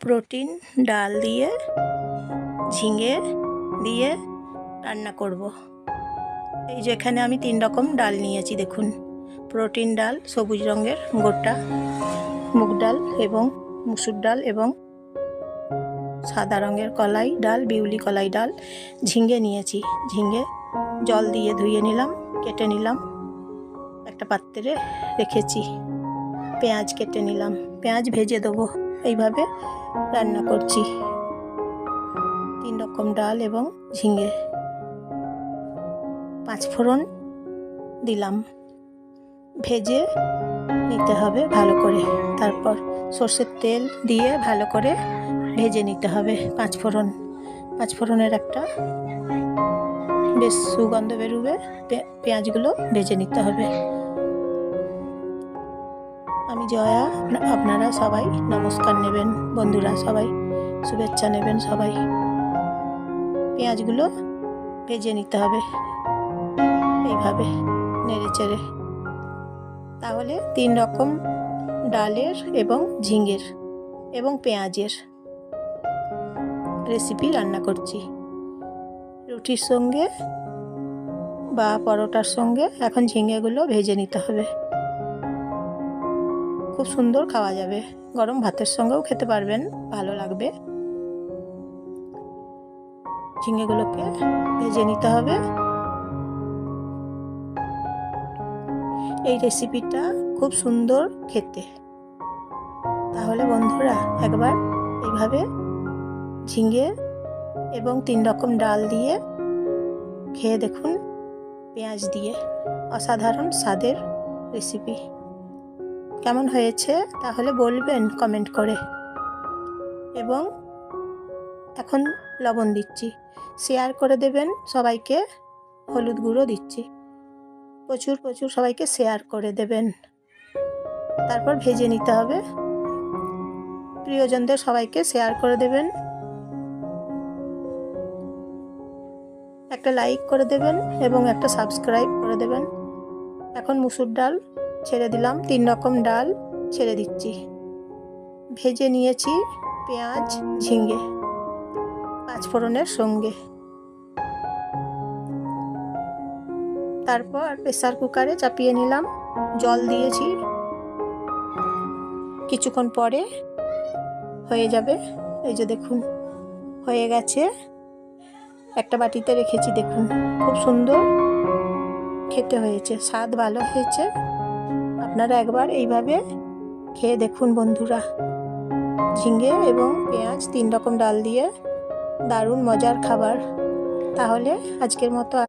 Protein, ডাল দিয়ে, ঝিঙে দিয়ে রান্না করব। এই যে এখানে আমি তিন রকম ডাল নিয়েছি, দেখুন। প্রোটিন ডাল, সবুজ রঙের গোটা, মুগ ডাল এবং মুসুর ডাল এবং সাদা রঙের কলাই ডাল, বিউলি কলাই ডাল, ঝিঙে নিয়েছি। ঝিঙে জল দিয়ে ধুয়ে নিলাম, কেটে নিলাম, একটা পাত্রে রেখেছি। পেঁয়াজ কেটে নিলাম, পেঁয়াজ ভেজে দেবো। এইভাবে রান্না করছি। তিন রকম ডাল এবং ঝিঙে। পাঁচ ফোড়ন দিলাম। ভেজে নিতে হবে ভালো করে। তারপর সর্ষের তেল দিয়ে ভালো করে ভেজে নিতে হবে পাঁচ ফোড়ন। পাঁচ ফোড়নের একটা বেশ সুগন্ধ বেরোবে। পেঁয়াজগুলো ভেজে নিতে হবে। আমি জয়া আপনারা সবাই নমস্কার নেবেন, বন্ধুরা সবাই, শুভেচ্ছা নেবেন সবাই। পেঁয়াজগুলো ভেজে নিতে হবে, এইভাবে নেড়ে চেড়ে। তাহলে তিন রকম ডালের এবং ঝিঙের এবং পেঁয়াজের রেসিপি রান্না করছি। রুটির সঙ্গে বা পরোটার সঙ্গে এখন ঝিঙেগুলো ভেজে নিতে হবে। খুব সুন্দর খাওয়া যাবে। গরম ভাতের সঙ্গেও খেতে পারবেন, ভালো লাগবে। ঝিঙেগুলোকে ভেজে নিতে হবে। এই রেসিপিটা খুব সুন্দর খেতে। তাহলে বন্ধুরা, একবার এইভাবে ঝিঙে এবং তিন রকম ডাল দিয়ে খেয়ে দেখুন পেঁয়াজ দিয়ে। অসাধারণ স্বাদের রেসিপি। কেমন হয়েছে তাহলে বলবেন কমেন্ট করে। এবং এখন লবণ দিচ্ছি। শেয়ার করে দেবেন, সবাইকে হলুদ গুঁড়ো দিচ্ছি। প্রচুর প্রচুর সবাইকে শেয়ার করে দেবেন। তারপর ভেজে নিতে হবে। প্রিয়জনদের সবাইকে শেয়ার করে দেবেন। একটা লাইক করে দেবেন এবং একটা সাবস্ক্রাইব করে দেবেন। এখন মুসুর ডাল ছেড়ে দিলাম, তিন রকম ডাল ছেড়ে দিচ্ছি। ভেজে নিয়েছি পেঁয়াজ ঝিঙ্গে পাঁচ ফোড়নের সঙ্গে। তারপর প্রেসার কুকারে চাপিয়ে নিলাম, জল দিয়েছি। কিছুক্ষণ পরে হয়ে যাবে, এই যে দেখুন, হয়ে গেছে। একটা বাটিতে রেখেছি, দেখুন, খুব সুন্দর খেতে হয়েছে, স্বাদ ভালো হয়েছে। আপনারা একবার এইভাবে খেয়ে দেখুন বন্ধুরা। ঝিঙে এবং পেঁয়াজ তিন রকম ডাল দিয়ে দারুণ মজার খাবার। তাহলে আজকের মতো